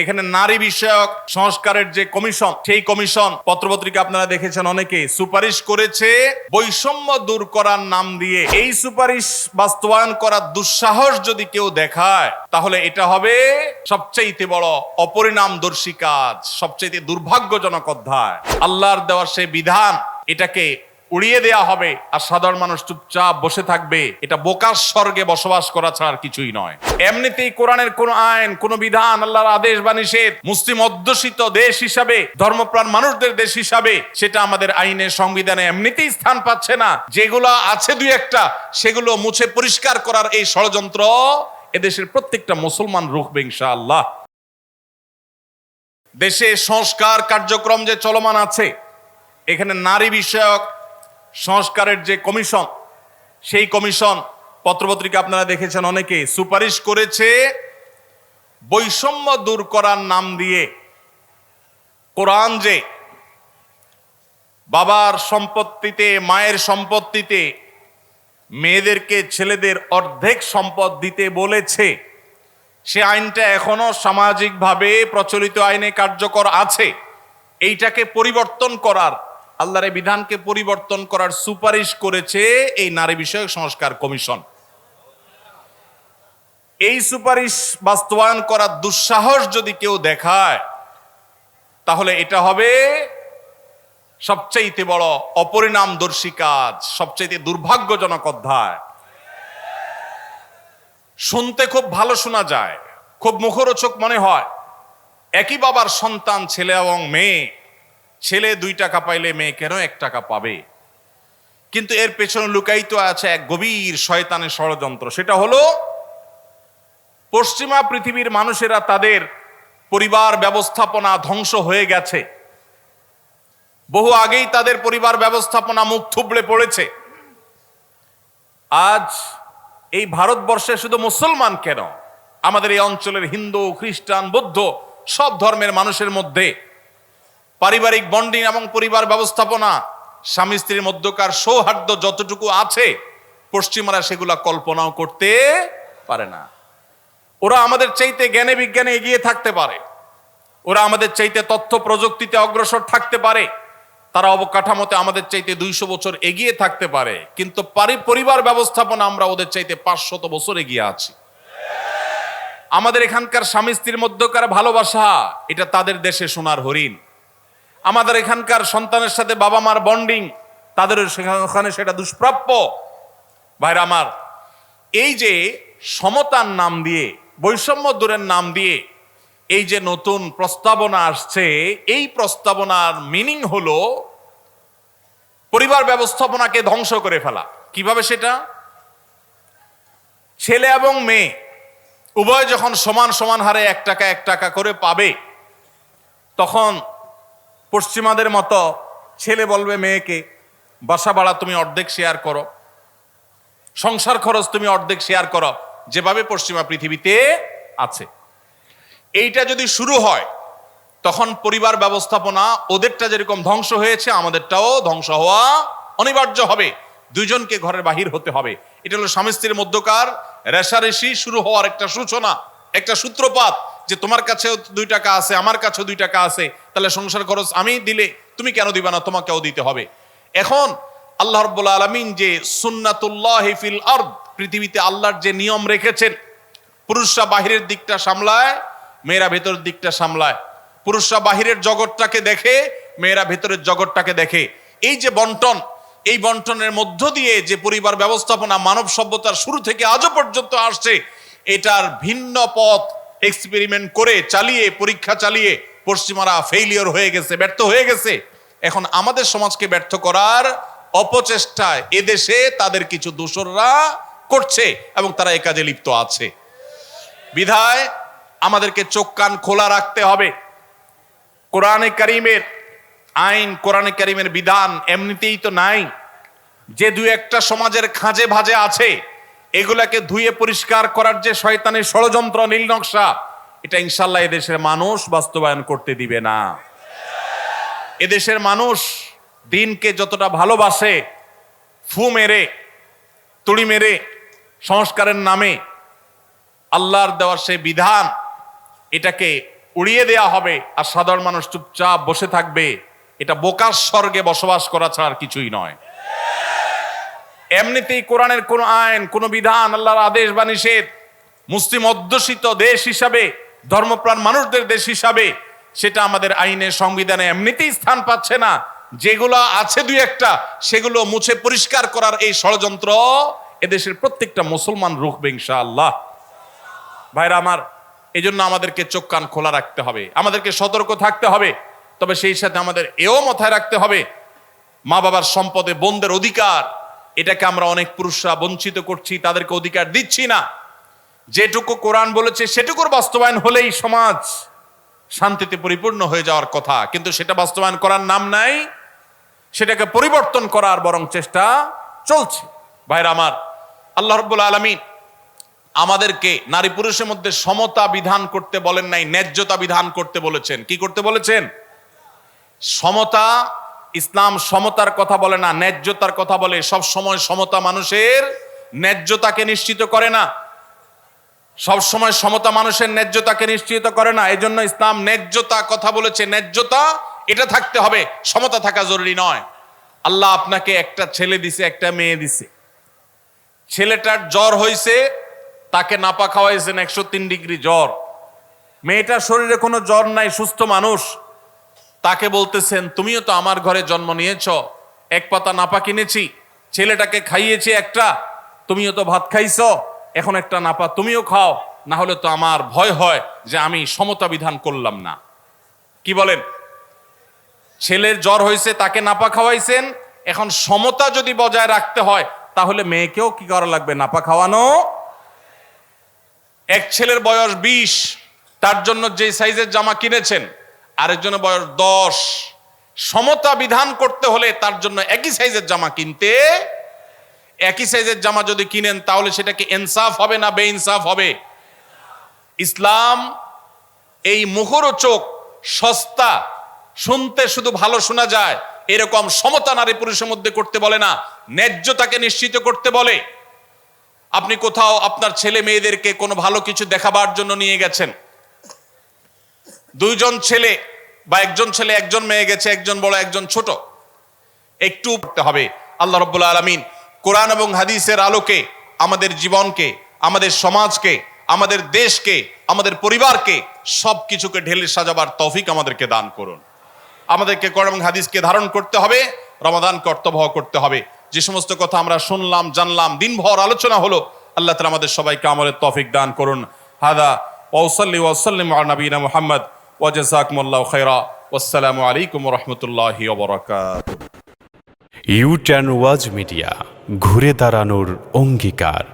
এখানে নারী বিষয়ক সংস্কারের যে কমিশন, সেই কমিশন পত্রপত্রিকা আপনারা দেখেছেন অনেকে সুপারিশ করেছে বৈষম্য দূর করার নাম দিয়ে। এই সুপারিশ বাস্তবায়ন করার দুঃসাহস যদি কেউ দেখায়, তাহলে এটা হবে সবচাইতে বড় অপরিণামদর্শী কাজ, সবচাইতে দুর্ভাগ্যজনক অধ্যায়। আল্লাহর দেওয়ার সেই বিধান, এটাকে উড়িয়ে দেয়া হবে। আর সাধারণ মানুষ চুপচাপ বসে থাকবে। এটা বোকার স্বর্গে বসবাস করা ছাড়া কিছুই নয়। এমনিতেই কোরআনের কোন আইন, কোন বিধান, আল্লাহর আদেশ বা নিষেধ মুসলিম অধ্যুষিত দেশ হিসাবে, ধর্মপ্রাণ মানুষদের দেশ হিসাবে সেটা আমাদের আইনে সংবিধানে এমনিতেই স্থান পাচ্ছে না। যেগুলো আছে দুই একটা, সেগুলো মুছে পরিষ্কার করার এই ষড়যন্ত্র এদেশের প্রত্যেকটা মুসলমান রুখবে ইনশাআল্লাহ। দেশে সংস্কার কার্যক্রম যে চলমান আছে, এখানে নারী বিষয়ক সংস্কারের যে কমিশন, সেই কমিশন পত্রপত্রিকা আপনারা দেখেছেন অনেকে সুপারিশ করেছে বৈষম্য দূর করার নাম দিয়ে কোরআন যে বাবার সম্পত্তিতে, মায়ের সম্পত্তিতে, মেয়েদেরকে ছেলেদের অর্ধেক সম্পদ দিতে বলেছে, সে আইনটা এখনও সামাজিকভাবে প্রচলিত আইনে কার্যকর আছে, এইটাকে পরিবর্তন করার আল্লাহর এই বিধানকে পরিবর্তন করার সুপারিশ করেছে এই নারী বিষয়ক সংস্কার কমিশন। এই সুপারিশ বাস্তবায়ন করার দুঃসাহস যদি কেউ দেখায়, তাহলে এটা হবে সবচাইতে বড় অপরিণামদর্শী কাজ, সবচাইতে দুর্ভাগ্যজনক অধ্যায়। শুনতে খুব ভালো শোনা যায়, খুব মুখরোচক মনে হয়। একই বাবার সন্তান, ছেলে এবং মেয়ে ছেলে দুই টাকা পাইলে মেয়ে কেন এক টাকা পাবে? কিন্তু এর পেছনে লুকায়িত আছে এক গভীর শয়তানের ষড়যন্ত্র। সেটা হলো, পশ্চিমা পৃথিবীর মানুষেরা তাদের পরিবার ব্যবস্থাপনা ধ্বংস হয়ে গেছে। বহু আগেই তাদের পরিবার ব্যবস্থাপনা মুখ থুবড়ে পড়েছে। আজ এই ভারতবর্ষে শুধু মুসলমান কেন? আমাদের এই অঞ্চলের হিন্দু, খ্রিস্টান, বৌদ্ধ সব ধর্মের মানুষের মধ্যে পারিবারিক বন্ডিং এবং পরিবার ব্যবস্থাপনা, স্বামী স্ত্রীর মধ্যকার সৌহার্দ্য যতটুকু আছে, পশ্চিমারা সেগুলা কল্পনাও করতে পারে না। ওরা আমাদের চাইতে জ্ঞানে বিজ্ঞানে এগিয়ে থাকতে পারে। ওরা আমাদের চাইতে তথ্য প্রযুক্তিতে অগ্রসর থাকতে পারে। তারা অবকাঠামোতে আমাদের চাইতে দুইশো বছর এগিয়ে থাকতে পারে। কিন্তু পারি, পরিবার ব্যবস্থাপনা আমরা ওদের চাইতে পাঁচশত বছর এগিয়ে আছি। আমাদের এখানকার স্বামী স্ত্রীর মধ্যকার ভালোবাসা, এটা তাদের দেশে সোনার হরিণ। আমাদের এখানকার সন্তানের সাথে বাবা মার বন্ডিং, তাদের ওখানে সেটা দুষ্প্রাপ্য। ভাইরা আমার, এই যে সমতার নাম দিয়ে, বৈষম্য দূরের নাম দিয়ে এই যে নতুন প্রস্তাবনা আসছে, এই প্রস্তাবনার মিনিং হলো পরিবার ব্যবস্থাপনাকে ধ্বংস করে ফেলা। কীভাবে সেটা? ছেলে এবং মেয়ে উভয় যখন সমান সমান হারে এক টাকা এক টাকা করে পাবে, তখন পশ্চিমাদের মতো ছেলে বলবে মেয়েকে, বাসা ভাড়া তুমি অর্ধেক শেয়ার করো, সংসার খরচ তুমি অর্ধেক শেয়ার করো, যেভাবে পশ্চিমা পৃথিবীতে আছে। এইটা যদি শুরু হয়, তখন পরিবার ব্যবস্থাপনা ওদেরটা যেরকম ধ্বংস হয়েছে, আমাদেরটাও ধ্বংস হওয়া অনিবার্য হবে। দুইজনকে ঘরের বাহির হতে হবে। এটা হলো স্বামী স্ত্রীর মধ্যকার রেশারেশি শুরু হওয়ার একটা সূচনা, একটা সূত্রপাত। যে তোমার কাছেও দুই টাকা আছে, আমার কাছেও দুই টাকা আছে, তাহলে সংসার খরচ আমি দিলে তুমি কেন দিবা না, তোমাকেও দিতে হবে। এখন আল্লাহ রব্বুল আলমিন যে সুন্নাতুল্লাহ ফিল আর্দ, পৃথিবীতে আল্লাহর যে নিয়ম রেখেছেন, পুরুষরা বাহিরের দিকটা সামলায়, মেয়েরা ভেতরের দিকটা সামলায়। পুরুষরা বাহিরের জগৎটাকে দেখে, মেয়েরা ভেতরের জগৎটাকে দেখে। এই যে বন্টন, এই বন্টনের মধ্য দিয়ে যে পরিবার ব্যবস্থাপনা মানব সভ্যতার শুরু থেকে আজও পর্যন্ত আসছে, এটার ভিন্ন পথ এক্সপেরিমেন্ট করে, চালিয়ে, পরীক্ষা চালিয়ে পশ্চিমারা ফেইলিওর হয়ে গেছে, ব্যর্থ হয়ে গেছে। এখন আমাদের সমাজকে ব্যর্থ করার অপচেষ্টায় এদেশে তাদের কিছু দোসররা করছে এবং তারা এ কাজে লিপ্ত আছে। বিধায় আমাদেরকে চোখ কান খোলা রাখতে হবে। কোরআনে করিমের আইন, কোরআনে করিমের বিধান এমনিতেই তো নাই। যে দুই একটা সমাজের খাঁজে ভাজে আছে এগুলাকে ধুয়ে পরিষ্কার করার যে শয়তানের ষড়যন্ত্র, নীল নকশা, এটা ইনশাল্লাহ এদেশের মানুষ বাস্তবায়ন করতে দিবে না। এদেশের মানুষ দিনকে যতটা ভালোবাসে, ফু মেরে, তুড়ি মেরে, সংস্কারের নামে আল্লাহর দেওয়ার সেই বিধান, এটাকে উড়িয়ে দেয়া হবে আর সাধারণ মানুষ চুপচাপ বসে থাকবে, এটা বোকার স্বর্গে বসবাস করা ছাড়া কিছুই নয়। এমনিতেই কোরআনের কোন আইন, কোন বিধান, আল্লাহর আদেশ বা নিষেধ, মুসলিম অধ্যুষিত দেশ হিসাবে, ধর্মপ্রাণ মানুষদের দেশ হিসাবে, সেটা আমাদের আইনে, সংবিধানে এমনিতেই স্থান পাচ্ছে না। যেগুলো আছে দুই একটা, সেগুলো মুছে পরিষ্কার করার এই ষড়যন্ত্র এদেশের প্রত্যেকটা মুসলমান রুখবে ইনশাআল্লাহ। ভাইরা আমার এই জন্য আমাদেরকে চোখ কান খোলা রাখতে হবে। আমাদেরকে সতর্ক থাকতে হবে। তবে সেই সাথে আমাদের এও মাথায় রাখতে হবে। মা বাবার সম্পদে বোনদের অধিকার এটাকে আমরা অনেক পুরুষরা বঞ্চিত করছি, তাদেরকে অধিকার দিচ্ছি না। যেটুকু কোরআন বলেছে, সেটুকুর বাস্তবায়ন হলেই সমাজ শান্তিতে পরিপূর্ণ হয়ে যাওয়ার কথা। কিন্তু সেটা বাস্তবায়ন করার নাম নাই, সেটাকে পরিবর্তন করার বরং চেষ্টা চলছে। ভাইরা আমার, আল্লাহ রব্বুল আলমী আমাদেরকে নারী পুরুষের মধ্যে সমতা বিধান করতে বলেন নাই, ন্যায্যতা বিধান করতে বলেছেন। কি করতে বলেছেন? সমতা ইসলাম সমতার কথা বলে না, ন্যায্যতার কথা বলে। সব সময় সমতা মানুষের ন্যায্যতাকে নিশ্চিত করে না। সব সময় সমতা মানুষের ন্যায্যতাকে নিশ্চিত করে না। এজন্য ইসলাম ন্যায্যতা কথা বলেছে। ন্যায্যতা, এটা থাকতে হবে। সমতা থাকা জরুরি নয়। আল্লাহ আপনাকে একটা ছেলে দিছে, একটা মেয়ে দিছে। ছেলেটার জ্বর হয়েছে তাকে নাপা খাওয়াইছেন একশো তিন ডিগ্রি জ্বর। মেয়েটার শরীরে কোনো জ্বর নাই, সুস্থ মানুষ। তাকে বলতেছেন, তুমিও তো আমার ঘরে জন্ম নিয়েছ, এক পাতা নাপা কিনেছি, ছেলেটাকে খাইয়েছি একটা, তুমিও তো ভাত খাইছ, এখন একটা নাপা তুমিও খাও না হলে তো আমার ভয় হয় যে আমি সমতা বিধান করলাম না। কি বলেন? ছেলের জ্বর হয়েছে, তাকে নাপা খাওয়াইছেন, এখন সমতা যদি বজায় রাখতে হয়, তাহলে মেয়েকেও কি করা লাগবে, নাপা খাওয়ানো? এক ছেলের বয়স বিশ, তার জন্য যে সাইজের জামা কিনেছেন আরেকজনের বয়স দশ। সমতা বিধান করতে হলে তার জন্য একই সাইজের জামা কিনতে। একই সাইজের জামা যদি কিনেন, তাহলে সেটা কি ইনসাফ হবে না বেইনসাফ হবে? ইসলাম এই মুখরোচক সস্তা, শুনতে শুধু ভালো শোনা যায়, এরকম সমতা নারী পুরুষের মধ্যে করতে বলে না, ন্যায্যতাকে নিশ্চিত করতে বলে। আপনি কোথাও আপনার ছেলে মেয়েদেরকে কোনো ভালো কিছু দেখাবার জন্য নিয়ে গেছেন। দুইজন ছেলে বা একজন ছেলে, একজন মেয়ে গেছে, একজন বড়, একজন ছোট, একটু পড়তে হবে। আল্লাহ রব্বুল আলমিন কোরআন এবং হাদিসের আলোকে আমাদের জীবনকে, আমাদের সমাজকে, আমাদের দেশকে, আমাদের পরিবারকে সব কিছুকে ঢেলে সাজাবার তৌফিক আমাদেরকে দান করুন। আমাদেরকে কোরআন এবং হাদিসকে ধারণ করতে হবে রমাদান কর্তব্য করতে হবে। যে সমস্ত কথা আমরা শুনলাম, জানলাম, দিনভর আলোচনা হলো, আল্লাহ তালা আমাদের সবাইকে আমলের তৌফিক দান করুন। হাদা ওসল্লি ওসল্লিম নবীনা মোহাম্মদ। ওয়াজাকুমুল্লাহ খৈরা আসসালামু আলাইকুম রহমতুল্লাহ ওবরাকাত ইউ ট্যান ওয়াজ মিডিয়া ঘুরে দাঁড়ানোর অঙ্গীকার।